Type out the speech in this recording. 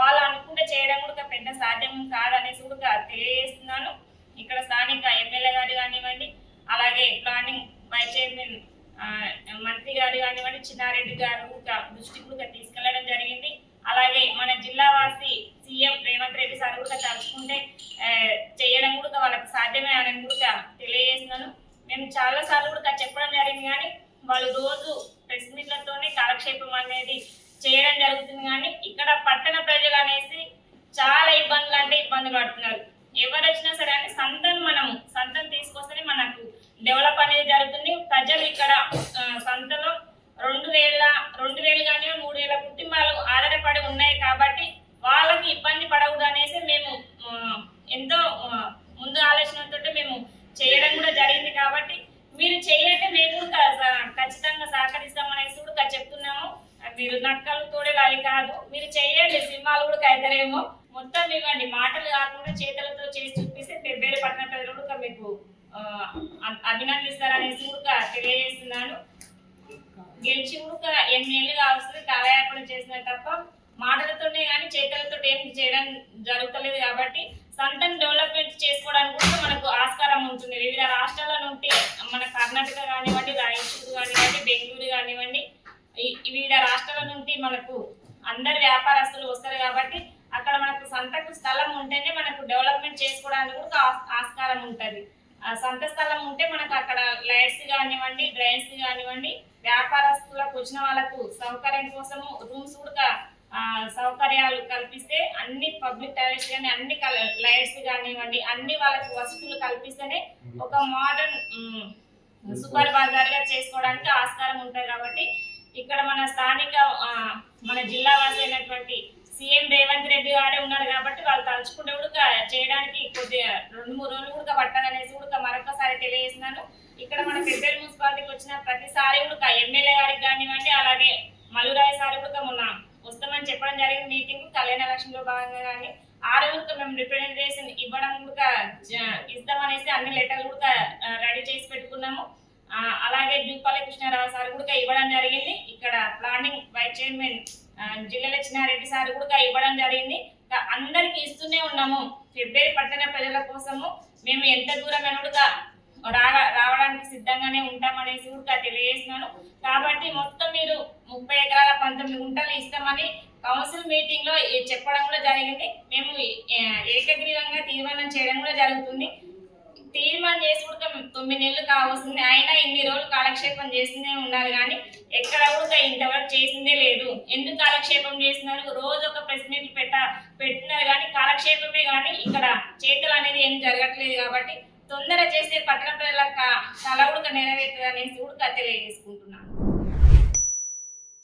వాళ్ళు అనుకుంటే చేయడం కూడా పెద్ద సాధ్యం కాదనేసి కూడా తెలియజేస్తున్నాను. ఇక్కడ స్థానిక ఎమ్మెల్యే గారు కానివ్వండి అలాగే ప్లానింగ్ వైస్ చైర్మన్ మంత్రి గారు కానివ్వండి చిన్నారెడ్డి గారు కూడా దృష్టికి కూడా తీసుకెళ్ళడం జరిగింది. అలాగే మన జిల్లా వాసి సీఎం రేవంత్ రెడ్డి సార్ కూడా తలుచుకుంటే చేయడం కూడా వాళ్ళకి సాధ్యమే అని కూడా తెలియజేస్తున్నాను. మేము చాలా సార్లు కూడా చెప్పడం జరిగింది కానీ వాళ్ళు రోజు ప్రెస్ మీట్లతోనే కాలక్షేపం అనేది చేయడం జరుగుతుంది కానీ ఇక్కడ పట్టణ ప్రజలు అనేసి చాలా ఇబ్బందులు అంటే ఇబ్బందులు పడుతున్నారు. ఎవరు వచ్చినా సరే అని సంతను సంతను తీసుకొస్తేనే మనకు డెవలప్ అనేది జరుగుతుంది ప్రజలు ఇక్కడ ఆ, సంతలో రెండు వేల రెండు వేలు కానీ మూడు వేల కుటుంబాలు ఆధారపడి ఉన్నాయి కాబట్టి వాళ్ళకి ఇబ్బంది పడకూడదు అనేసి మేము ఆ, ఎంతో ఆ, ముందు ఆలోచనతో మేము చేయడం కూడా జరిగింది కాబట్టి మీరు చేయండి మేము కూడా స- ఖచ్చితంగా సహకరిస్తామనేసి కూడా చెప్తున్నాము మీరు నక్కలు తోడేలు కాదు. మీరు చేయండి సినిమాలు కూడా కైతరేమో. మొత్తం ఇవ్వండి. మాటలు కాకుండా చేతులతో చేసి చూపిస్తే పెబ్బేరు పట్టణ ప్రజలు కూడా మీకు అభినందిస్తారనేసి కూడా తెలియజేస్తున్నాను. గెలిచి కూడా ఎన్నేళ్ళు కావస్తుంది కాలయాపన చేసిన తప్ప మాటలతోనే కానీ చేతులతో ఏం చేయడం జరుగుతలేదు కాబట్టి సంతం డెవలప్మెంట్ చేసుకోవడానికి కూడా మనకు ఆస్కారం ఉంటుంది. వివిధ రాష్ట్రాల నుండి మన కర్ణాటక కానివ్వండి రాయచూరు కానివ్వండి బెంగళూరు కానివ్వండి వివిధ రాష్ట్రాల నుండి మనకు అందరు వ్యాపారస్తులు వస్తారు కాబట్టి అక్కడ మనకు సంతకు స్థలం ఉంటేనే మనకు డెవలప్మెంట్ చేసుకోవడానికి కూడా ఆస్- ఆస్కారం ఉంటుంది. ఆ సొంత స్థలం ఉంటే మనకు అక్కడ లైట్స్ కానివ్వండి డ్రైన్స్ కానివ్వండి వ్యాపారస్తులకు వచ్చిన వాళ్ళకు సౌకర్యం కోసము రూమ్స్ కూడా సౌకర్యాలు కల్పిస్తే అన్ని పబ్లిక్ టాయిలెట్స్ కానీ అన్ని లైట్స్ కానివ్వండి అన్ని వాళ్ళకి వసతులు కల్పిస్తేనే ఒక మోడర్న్ సూపర్ బజార్గా చేసుకోవడానికి ఆస్కారం ఉంటుంది కాబట్టి ఇక్కడ మన స్థానిక మన జిల్లా వాసి అయినటువంటి సీఎం రేవంత్ రెడ్డి గారే ఉన్నారు కాబట్టి వాళ్ళు తలుచుకుంటే కూడా చేయడానికి కొద్దిగా రెండు మూడు రోజులు కూడా పట్టదనేసి కూడా మరొకసారి తెలియజేస్తున్నాను. ఇక్కడ మన పెద్దల మున్సిపాలిటీకి వచ్చిన ప్రతిసారి కూడా ఎమ్మెల్యే గారికి కానివ్వండి అలాగే మలురాయ సార్ కూడా మొన్న వస్తామని చెప్పడం జరిగింది. మీటింగ్ కళ్యాణ లక్ష్మిలో భాగంగా కానీ ఆ రోజు మేము రిప్రజెంటేషన్ ఇవ్వడం కూడా జ- ఇస్తామనేసి అన్ని లెటర్లు కూడా రెడీ చేసి పెట్టుకున్నాము. అలాగే జూపాలి కృష్ణారావు సార్ కూడా ఇవ్వడం జరిగింది. ఇక్కడ ప్లానింగ్ వైస్ చైర్మన్ జిల్లా లక్ష్మారెడ్డి సార్ కూడా ఇవ్వడం జరిగింది. అందరికి ఇస్తూనే ఉన్నాము. ఫిబ్రవరి పట్టణ ప్రజల కోసము మేము ఎంత దూరమైన కూడా రావడానికి సిద్ధంగానే ఉంటామనేసి కూడా తెలియజేస్తున్నాను. కాబట్టి మొత్తం మీరు ముప్పై ఎకరాల పంతొమ్మిది గుంటలు ఇస్తామని కౌన్సిల్ మీటింగ్లో చెప్పడం కూడా జరిగింది. మేము ఏకగ్రీవంగా తీర్మానం చేయడం కూడా జరుగుతుంది. తీర్మానం చేసి కూడా తొమ్మిది నెలలు కావస్తుంది అయినా ఇన్ని రోజులు కాలక్షేపం చేస్తూనే ఉన్నారు కానీ ఎక్కడ కూడా ఇంతవరకు చేసిందే లేదు. ఎందుకు కాలక్షేపం చేస్తున్నారు? రోజు ఒక ప్రెస్ పెట్ట పెట్టినారు కానీ కాలక్షేపమే కానీ ఇక్కడ చేతులు అనేది ఏం జరగట్లేదు కాబట్టి తొందర చేస్తే పట్టణ ప్రజల క- కళ కూడా నెరవేరుతుంది అనేసి కూడా తెలియజేసుకుంటున్నాను.